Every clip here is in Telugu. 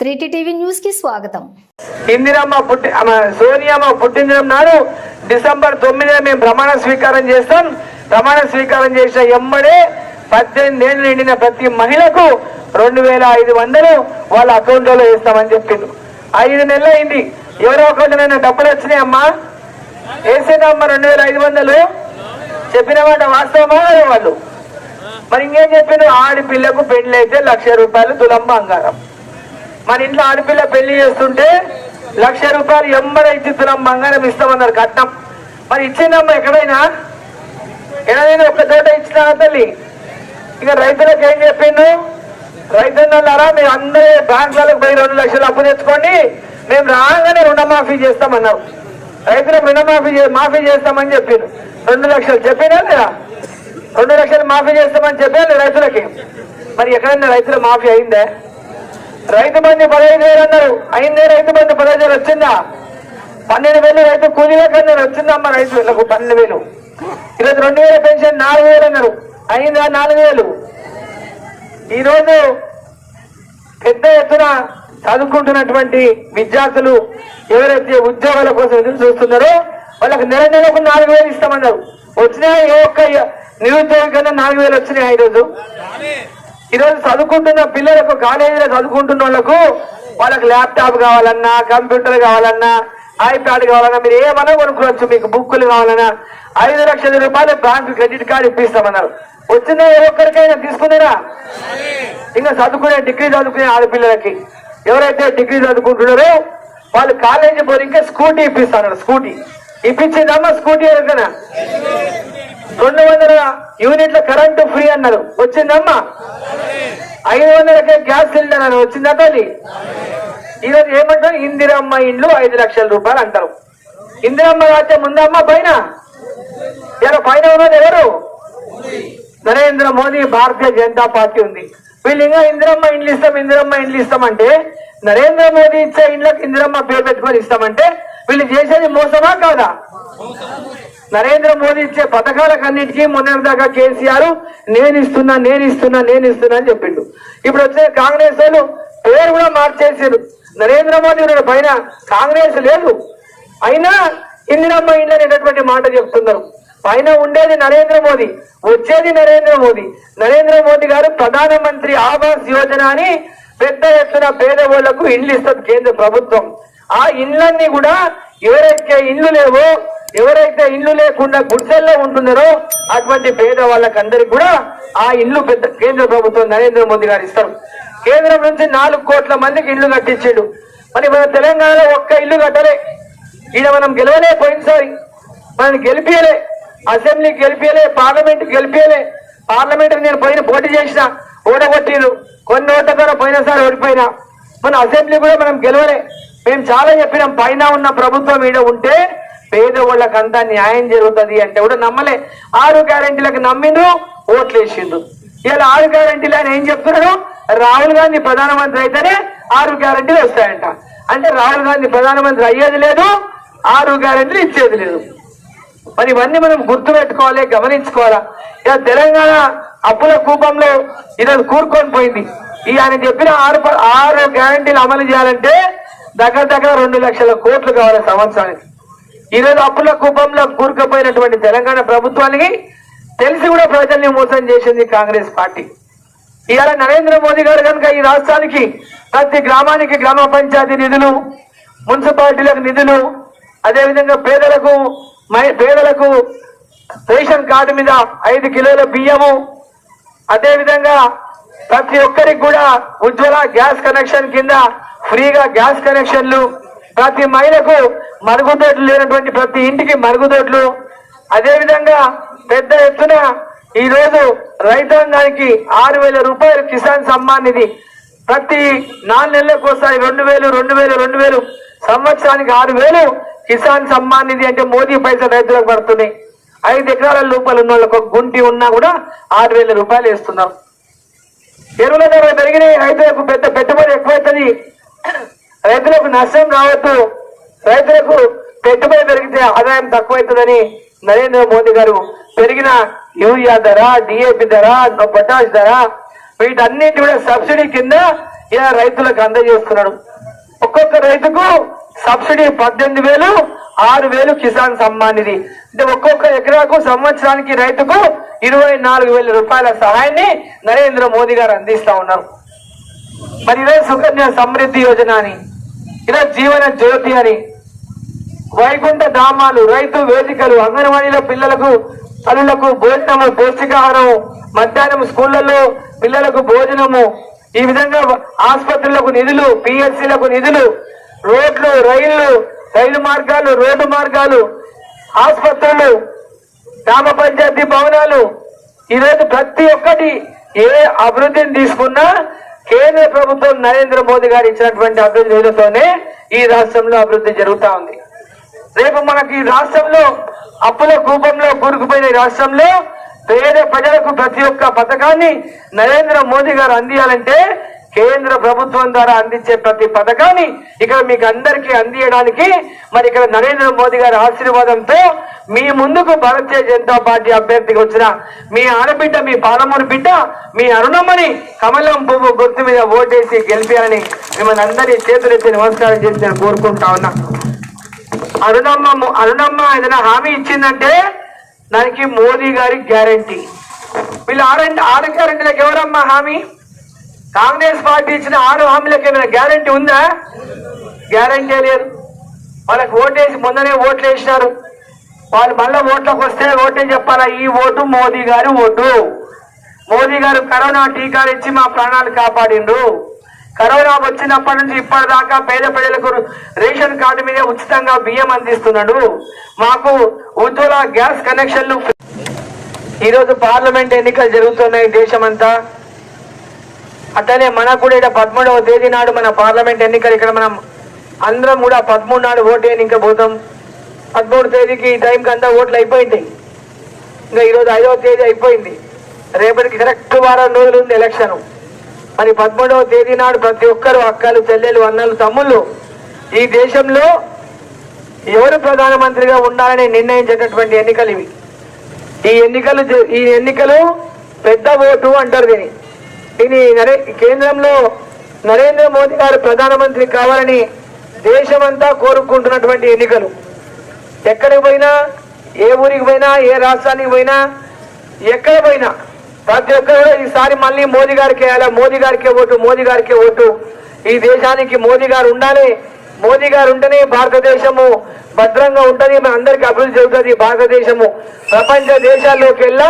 త్రీటీ టీవీ న్యూస్కి స్వాగతం. ఇందిరమ్మ పుట్టి ఆమె సోనియమ్మ పుట్టినదినం నాడు డిసెంబర్ తొమ్మిదిన మేము ప్రమాణ స్వీకారం చేస్తాం. ప్రమాణ స్వీకారం చేసిన ఎమ్మడే పద్దెనిమిది ఏళ్ళు నిండిన ప్రతి మహిళకు రెండు వేల ఐదు వందలు వాళ్ళ అకౌంట్లో వేస్తామని చెప్పింది ఐదు నెలలు అయింది. ఎవరో అకౌంట్లోనైనా డబ్బులు వచ్చినాయి అమ్మా? వేసేదమ్మా రెండు వేల ఐదు వందలు? చెప్పిన మాట వాస్తవమా వాళ్ళు? మరి ఇంకేం చెప్పిండు ఆడపిల్లకు పెళ్ళి అయితే లక్ష రూపాయలు తులం అంగారం మన ఇంట్లో ఆడపిల్ల పెళ్ళి చేస్తుంటే లక్ష రూపాయలు ఎంబడ ఇచ్చిస్తున్నాం బంగారం ఇస్తామన్నారు కట్నం. మరి ఇచ్చిందమ్మా ఎక్కడైనా? ఎక్కడైనా ఒక్క చోట ఇచ్చినా తల్లి. ఇక రైతులకు ఏం చెప్పిండు? రైతున్నారా మీరు అందరూ బ్యాంకులకు పోయి రెండు లక్షలు అప్పు తెచ్చుకోండి. మేము రాగానే రుణమాఫీ చేస్తామన్నారు. రైతులకు రుణమాఫీ చే- మాఫీ చేస్తామని చెప్పిండు. రెండు లక్షలు చెప్పినా లేదా? రెండు లక్షలు మాఫీ చేస్తామని చెప్పారు రైతులకి? మరి ఎక్కడైనా రైతుల మాఫీ అయిందే? రైతు బంధు పదహైదు వేలు అన్నారు. అయిందే రైతు బంధు పదహైదు వేలు వచ్చిందా? పన్నెండు వేలు రైతు కూలీలకు అన్నారు రైతు రైతులకు పన్నెండు వేలు. ఈరోజు రెండు వేల పెన్షన్ నాలుగు వేలు అన్నారు. అయిందా నాలుగు వేలు? ఈరోజు పెద్ద ఎత్తున చదువుకుంటున్నటువంటి విద్యార్థులు ఎవరైతే ఉద్యోగాల కోసం ఎదురు చూస్తున్నారో వాళ్ళకి నెల నెలకు నాలుగు వేలు ఇస్తామన్నారు. వచ్చినాయి ఏ ఒక్క నిరుద్యోగం కన్నా నాలుగు వేలు వచ్చినాయి ఈరోజు? ఈరోజు చదువుకుంటున్న పిల్లలకు కాలేజీలో చదువుకుంటున్న వాళ్ళకు వాళ్ళకి ల్యాప్టాప్ కావాలన్నా కంప్యూటర్ కావాలన్నా ఐప్యాడ్ కావాలన్నా మీరు ఏమన్నా కొనుక్కోవచ్చు మీకు బుక్కులు కావాలన్నా ఐదు లక్షల రూపాయలు బ్యాంకు క్రెడిట్ కార్డు ఇప్పిస్తామన్నారు. వచ్చిందా ఏ ఒక్కరికైనా? తీసుకున్నారా? ఇంకా చదువుకునే డిగ్రీ చదువుకునే ఆడపిల్లలకి ఎవరైతే డిగ్రీ చదువుకుంటున్నారో వాళ్ళు కాలేజీ పోయి ఇంకా స్కూటీ ఇప్పిస్తాను స్కూటీ. ఇప్పించిందమ్మా స్కూటీ ఎవరికైనా రెండు వందల యూనిట్ల కరెంటు ఫ్రీ అన్నారు. వచ్చిందమ్మా. ఐదు వందలకే గ్యాస్ సిలిండర్ అని వచ్చిందా తల్లి? ఈరోజు ఏమంటారు? ఇందిరమ్మ ఇండ్లు ఐదు లక్షల రూపాయలు అంటారు. ఇందిరమ్మ రాజ్యం ముందమ్మ పైన? ఇలా పైన ఉన్నది ఎవరు? నరేంద్ర మోదీ భారతీయ జనతా పార్టీ ఉంది. వీళ్ళు ఇంకా ఇందిరమ్మ ఇండ్లు ఇస్తాం ఇందిరమ్మ ఇండ్లు ఇస్తామంటే నరేంద్ర మోదీ ఇచ్చే ఇండ్లకు ఇందిరమ్మ పేరు పెట్టుకొని ఇస్తామంటే వీళ్ళు చేసేది మోసమా కాదా? నరేంద్ర మోదీ ఇచ్చే పథకాలకు అన్నిటికీ మొన్న దాకా కేసీఆర్ నేను ఇస్తున్నా నేను ఇస్తున్నా నేను ఇస్తున్నా అని చెప్పిండు. ఇప్పుడు వచ్చే కాంగ్రెస్ వాళ్ళు పేరు కూడా మార్చేసారు నరేంద్ర మోదీ పైన కాంగ్రెస్ లేదు. అయినా ఇందిరమ్మ ఇండ్లు అనేటటువంటి మాట చెప్తున్నారు. పైన ఉండేది నరేంద్ర మోదీ వచ్చేది నరేంద్ర మోదీ. నరేంద్ర మోదీ గారు ప్రధానమంత్రి ఆవాస్ యోజన అని పెద్ద ఎత్తున పేదవాళ్ళకు ఇండ్లు ఇస్తుంది కేంద్ర ప్రభుత్వం. ఆ ఇండ్లన్నీ కూడా ఎవరైతే ఇండ్లు లేవో ఎవరైతే ఇండ్లు లేకుండా గుడిసెల్లో ఉంటున్నారో అటువంటి పేద వాళ్ళకందరికి కూడా ఆ ఇల్లు పెద్ద కేంద్ర ప్రభుత్వం నరేంద్ర మోదీ గారు ఇస్తారు. కేంద్రం నుంచి నాలుగు కోట్ల మందికి ఇల్లు కట్టించాడు. మరి మన తెలంగాణలో ఒక్క ఇల్లు కట్టలే. ఈయన మనం గెలవలే పోయినసారి. మనం గెలిపియలే. అసెంబ్లీ గెలిపియలే పార్లమెంట్ గెలిపియలే. పార్లమెంట్ నేను పోయిన పోటీ చేసిన ఓడగొట్టిరు కొన్ని ఓట్ల ద్వారా పోయినసారి ఓడిపోయినా. మన అసెంబ్లీ కూడా మనం గెలవలే. మేము చాలా చెప్పినాం పైన ఉన్న ప్రభుత్వం ఈడ ఉంటే పేదవాళ్ళకంతా న్యాయం జరుగుతుంది అంటే కూడా నమ్మలే. ఆరు గ్యారెంటీలకు నమ్మిండ్రు ఓట్లేసిండ్రు. ఇలా ఆరు గ్యారెంటీలు ఆయన ఏం చెప్తున్నాడు? రాహుల్ గాంధీ ప్రధానమంత్రి అయితేనే ఆరు గ్యారెంటీలు వస్తాయంట. అంటే రాహుల్ గాంధీ ప్రధానమంత్రి అయ్యేది లేదు ఆరు గ్యారంటీలు ఇచ్చేది లేదు. మరి ఇవన్నీ మనం గుర్తు పెట్టుకోవాలి గమనించుకోవాలా? ఇక తెలంగాణ అప్పుల కూపంలో ఈరోజు కూరుకొని పోయింది. ఈ ఆయన చెప్పిన ఆరు ఆరు గ్యారంటీలు అమలు చేయాలంటే దగ్గర దగ్గర రెండు లక్షల కోట్లు కావాలి సంవత్సరానికి. ఈరోజు అప్పుల కుపంలో కూరుకుపోయినటువంటి తెలంగాణ ప్రభుత్వానికి తెలిసి కూడా ప్రజల్ని మోసం చేసింది కాంగ్రెస్ పార్టీ. ఇవాళ నరేంద్ర మోదీ గారు కనుక ఈ రాష్ట్రానికి ప్రతి గ్రామానికి గ్రామ పంచాయతీ నిధులు మున్సిపాలిటీలకు నిధులు అదేవిధంగా పేదలకు మై- పేదలకు రేషన్ కార్డు మీద ఐదు కిలోల బియ్యము అదేవిధంగా ప్రతి ఒక్కరికి కూడా ఉజ్వల గ్యాస్ కనెక్షన్ కింద ఫ్రీగా గ్యాస్ కనెక్షన్లు ప్రతి మహిళకు మరుగుదొడ్లు లేనటువంటి ప్రతి ఇంటికి మరుగుదొడ్లు. అదేవిధంగా పెద్ద ఎత్తున ఈరోజు రైతాంగానికి ఆరు వేల రూపాయలు కిసాన్ సమ్మాన్ నిధి. ప్రతి నాలుగు నెలలకు ఒకసారి రెండు వేలు రెండు వేలు రెండు వేలు. సంవత్సరానికి ఆరు వేలు కిసాన్ సమ్మాన్ నిధి అంటే మోదీ పైసలు రైతులకు పడుతున్నాయి. ఐదు ఎకరాల లోపల ఉన్న వాళ్ళకు గుంటి ఉన్నా కూడా ఆరు వేల రూపాయలు వేస్తున్నాం. ఎరువుల ధరలు పెరిగినాయి. రైతులకు పెద్ద పెట్టుబడి ఎక్కువైతుంది. రైతులకు నష్టం రావద్దు. రైతులకు పెట్టుబడి పెరిగితే ఆదాయం తక్కువైతుందని నరేంద్ర మోదీ గారు పెరిగిన యూరియా ధర డిఏపి ధర పొటాష్ ధర వీటన్నిటి కూడా సబ్సిడీ కింద ఇలా రైతులకు అందజేస్తున్నాడు. ఒక్కొక్క రైతుకు సబ్సిడీ పద్దెనిమిది వేలు ఆరు వేలు కిసాన్ సమ్మాన్ నిధి. అంటే ఒక్కొక్క ఎకరాకు సంవత్సరానికి రైతుకు ఇరవై నాలుగు వేల రూపాయల సహాయాన్ని నరేంద్ర మోదీ గారు అందిస్తా ఉన్నారు. మరి ఇదే సుకన్య సమృద్ధి యోజన అని ఇలా జీవన జ్యోతి అని వైకుంఠ ధామాలు రైతు వేదికలు అంగన్వాడీలో పిల్లలకు తల్లులకు భోజనము పౌష్టికాహారం మధ్యాహ్నం స్కూళ్ళలో పిల్లలకు భోజనము. ఈ విధంగా ఆసుపత్రులకు నిధులు పిఎస్సీలకు నిధులు రోడ్లు రైళ్ళు రైలు మార్గాలు రోడ్డు మార్గాలు ఆసుపత్రులు గ్రామ పంచాయతీ భవనాలు. ఈరోజు ప్రతి ఒక్కటి ఏ అభివృద్ధిని తీసుకున్నా కేంద్ర ప్రభుత్వం నరేంద్ర మోదీ గారు ఇచ్చినటువంటి అభివృద్ధి నిధులతోనే ఈ రాష్ట్రంలో అభివృద్ధి జరుగుతా ఉంది. రేపు మనకి ఈ రాష్ట్రంలో అప్పుల కూపంలో కూరుకుపోయిన ఈ రాష్ట్రంలో పేద ప్రజలకు ప్రతి ఒక్క పథకాన్ని నరేంద్ర మోదీ గారు అందియాలంటే కేంద్ర ప్రభుత్వం ద్వారా అందించే ప్రతి పథకాన్ని ఇక్కడ మీకు అందరికీ అందియడానికి మరి ఇక్కడ నరేంద్ర మోదీ గారి ఆశీర్వాదంతో మీ ముందుకు భారతీయ జనతా పార్టీ అభ్యర్థిగా వచ్చిన మీ ఆడబిడ్డ మీ పాలమూరు బిడ్డ మీ అరుణమ్మని కమలం పువ్వు గుర్తు మీద ఓటేసి గెలిపారని మిమ్మల్ని అందరి చేతులెత్తి నమస్కారం చేసి నేను కోరుకుంటా ఉన్నా. అరుణమ్మ అరుణమ్మ ఏదైనా హామీ ఇచ్చిందంటే దానికి మోదీ గారి గ్యారంటీ. వీళ్ళు ఆడ ఆరు గ్యారంటీలకు ఎవరమ్మా హామీ? కాంగ్రెస్ పార్టీ ఇచ్చిన ఆరు హామీలకు ఏమైనా గ్యారంటీ ఉందా? గ్యారంటీ లేదు. వాళ్ళకి ఓటేసి ముందనే ఓట్లు వేసినారు. వాళ్ళు మళ్ళీ ఓట్లకు వస్తే ఓటే చెప్పాలా? ఈ ఓటు మోదీ గారి ఓటు. మోదీ గారు కరోనా టీకాలు ఇచ్చి మా ప్రాణాలు కాపాడిండు. కరోనా వచ్చినప్పటి నుంచి ఇప్పటిదాకా పేద ప్రజలకు రేషన్ కార్డు మీద ఉచితంగా బియ్యం అందిస్తున్నాడు. మాకు ఉజ్వల గ్యాస్ కనెక్షన్లు. ఈరోజు పార్లమెంట్ ఎన్నికలు జరుగుతున్నాయి దేశమంతా. అట్లనే మనకు కూడా ఇక్కడ పదమూడవ తేదీ నాడు మన పార్లమెంట్ ఎన్నికలు. ఇక్కడ మనం అందరం కూడా పదమూడు నాడు ఓటు ఇంకా పోతాం. పదమూడు తేదీకి ఈ టైంకి అంతా ఓట్లు అయిపోయింటాయి ఇంకా ఈరోజు ఐదవ తేదీ అయిపోయింది. రేపటికి కరెక్ట్ వారం రోజులు ఉంది ఎలక్షన్. మరి పదమూడవ తేదీ నాడు ప్రతి ఒక్కరు అక్కలు చెల్లెలు అన్నలు తమ్ముళ్ళు ఈ దేశంలో ఎవరు ప్రధానమంత్రిగా ఉండాలని నిర్ణయించేటటువంటి ఎన్నికలు ఇవి. ఈ ఎన్నికలు ఈ ఎన్నికలు పెద్ద ఓటు అంటారు దీని ఇది నరే కేంద్రంలో నరేంద్ర మోదీ గారు ప్రధానమంత్రి కావాలని దేశమంతా కోరుకుంటున్నటువంటి ఎన్నికలు. ఎక్కడికి పోయినా ఏ ఊరికి పోయినా ఏ రాష్ట్రానికి పోయినా ఎక్కడ పోయినా ప్రతి ఒక్కరు కూడా ఈసారి మళ్ళీ మోదీ గారికి వేయాలి? మోదీ గారికే ఓటు మోదీ గారికే ఓటు. ఈ దేశానికి మోదీ గారు ఉండాలి. మోదీ గారు ఉంటేనే భారతదేశము భద్రంగా ఉంటుంది. మన అందరికి అభివృద్ధి జరుగుతుంది. భారతదేశము ప్రపంచ దేశాల్లోకి వెళ్ళా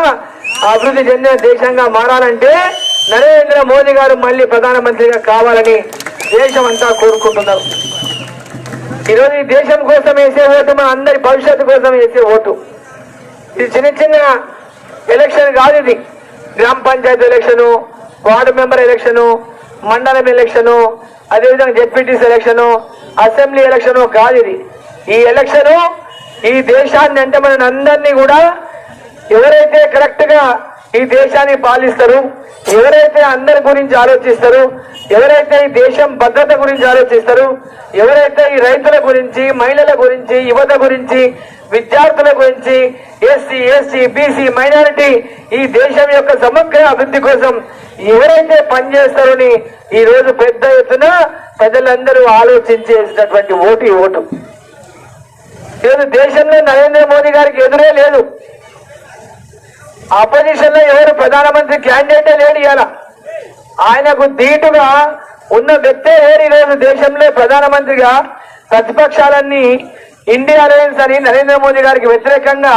అభివృద్ధి చెందిన దేశంగా మారాలంటే నరేంద్ర మోదీ గారు మళ్ళీ ప్రధానమంత్రిగా కావాలని దేశం అంతా కోరుకుంటున్నారు. ఈరోజు ఈ దేశం కోసం వేసే ఓటు మన అందరి భవిష్యత్తు కోసం వేసే ఓటు. ఇది చిన్న చిన్న ఎలక్షన్ కాదు ఇది. గ్రామ panchayat election ward member election మండలం ఎలక్షను అదేవిధంగా జెడ్పీటీసీ ఎలక్షను అసెంబ్లీ ఎలక్షను కాదు ఇది. ఈ ఎలక్షను ఈ దేశాన్ని అంటే మన అందరినీ కూడా ఎవరైతే కరెక్ట్గా ఈ దేశాన్ని పాలిస్తారు. ఎవరైతే అందరి గురించి ఆలోచిస్తారు ఎవరైతే ఈ దేశం భద్రత గురించి ఆలోచిస్తారు ఎవరైతే ఈ రైతుల గురించి మహిళల గురించి యువత గురించి విద్యార్థుల గురించి ఎస్సీ ఎస్సీ బీసీ మైనారిటీ ఈ దేశం యొక్క సమగ్ర అభివృద్ధి కోసం ఎవరైతే పనిచేస్తారని ఈ రోజు పెద్ద ఎత్తున ప్రజలందరూ ఆలోచించేసినటువంటి ఓటు ఈ ఓటు. ఈరోజు దేశంలో నరేంద్ర మోదీ గారికి ఎదురే లేదు. అపోజిషన్లో ఎవరు ప్రధానమంత్రి క్యాండిడేటే లేడు ఇవాళ ఆయనకు ధీటుగా ఉన్న వ్యక్తే లేరు ఈరోజు దేశంలో ప్రధానమంత్రిగా. ప్రతిపక్షాలన్నీ ఇండియా అలయన్స్ అని నరేంద్ర మోదీ గారికి వ్యతిరేకంగా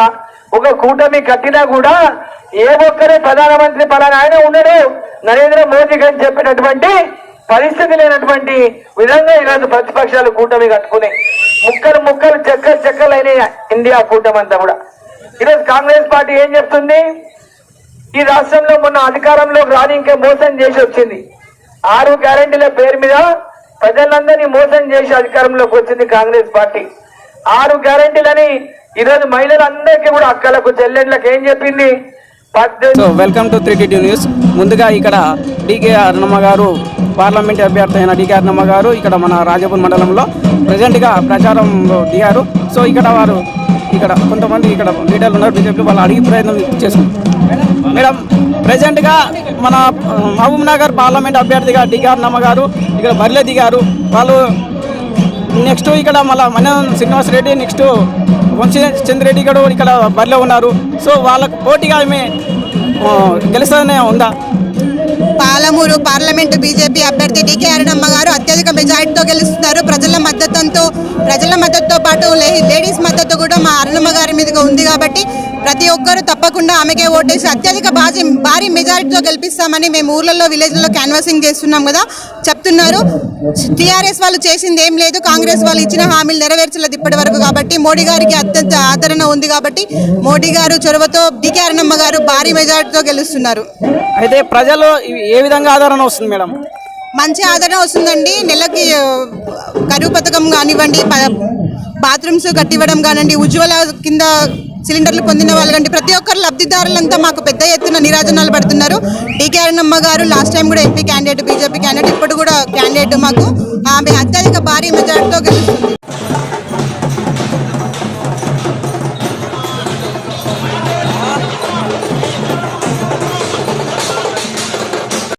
ఒక కూటమి కట్టినా కూడా ఏ ఒక్కరే ప్రధానమంత్రి పలానా ఆయన ఉండడు. నరేంద్ర మోదీ అని చెప్పినటువంటి పరిస్థితి లేనటువంటి విధంగా ఈరోజు ప్రతిపక్షాలు కూటమి కట్టుకుని ముక్కలు ముక్కలు చెక్కలు చెక్కలు అయినాయి ఇండియా కూటమి అంతా కూడా. ఈరోజు కాంగ్రెస్ పార్టీ ఏం చెప్తుంది? ఈ రాష్ట్రంలో మొన్న అధికారంలోకి రాని ఇంకా మోసం చేసి వచ్చింది. ఆరు గ్యారెంటీల పేరు మీద ప్రజలందరినీ మోసం చేసి అధికారంలోకి వచ్చింది కాంగ్రెస్ పార్టీ. ఆరు గ్యారంటీలని ఈరోజు మహిళలందరికీ కూడా అక్కలకు చెల్లెళ్ళకి ఏం చెప్పింది? So welcome to three news ముందుగా ఇక్కడ డికే అరుణమ్మ గారు పార్లమెంట్ అభ్యర్థి అయిన డికే అరుణమ్మ గారు ఇక్కడ మన రాజపూర్ మండలంలో ప్రజెంట్గా ప్రచారంలో దిగారు. సో ఇక్కడ వారు ఇక్కడ కొంతమంది ఇక్కడ లీడర్లు ఉన్నారు. బీజేపీ వాళ్ళు అడిగి ప్రయత్నం చేస్తున్నారు. మేడం ప్రజెంట్గా మన మహబూబ్ నగర్ పార్లమెంట్ అభ్యర్థిగా డిగార్ నమ్మ గారు. ఇక్కడ బరిలో దిగారు. వాళ్ళు నెక్స్ట్ ఇక్కడ మళ్ళీ మన శ్రీనివాస్ రెడ్డి నెక్స్ట్ వంశీ చంద్రెడ్డి గారు ఇక్కడ బరిలో ఉన్నారు. సో వాళ్ళకు పోటీగా ఆమె ఆ, గెలుస్తుందనే ఉందా? పాలమూరు పార్లమెంటు బీజేపీ అభ్యర్థి డికే అరుణమ్మ గారు అత్యధిక మెజార్టీతో గెలుస్తున్నారు. ప్రజల మద్దతుతో ప్రజల మద్దతుతో పాటు లేడీస్ మద్దతు కూడా మా అరుణమ్మ గారి మీదుగా ఉంది కాబట్టి ప్రతి ఒక్కరూ తప్పకుండా ఆమెకే ఓటేసి అత్యధిక భారీ భారీ మెజారిటీతో గెలిపిస్తామని మేము ఊర్లలో విలేజ్లలో క్యాన్వాసింగ్ చేస్తున్నాం కదా చెప్తున్నారు. టీఆర్ఎస్ వాళ్ళు చేసింది ఏం లేదు. కాంగ్రెస్ వాళ్ళు ఇచ్చిన హామీలు నెరవేర్చలేదు ఇప్పటి వరకు కాబట్టి మోడీ గారికి అత్యంత ఆదరణ ఉంది కాబట్టి మోడీ గారు చొరవతో డికే అరుణమ్మ గారు భారీ మెజారిటీతో గెలుస్తున్నారు. అయితే ప్రజలు ఏ విధంగా ఆదరణ వస్తుంది మేడం? మంచి ఆదరణ వస్తుందండి. నెలకి కరువు పథకం కానివ్వండి బాత్రూమ్స్ కట్టివ్వడం కానివ్వండి ఉజ్వల కింద సిలిండర్లు పొందిన వాళ్ళు కంటే ప్రతి ఒక్కరు లబ్ధిదారులంతా మాకు పెద్ద ఎత్తున నిరాజనాలు పడుతున్నారు. DK Arunamma garu last time కూడా ఎంపీ క్యాండిడేట్ బీజేపీ క్యాండిడేట్ ఇప్పుడు కూడా క్యాండిడేట్ మాకు. ఆమె అత్యధిక భారీ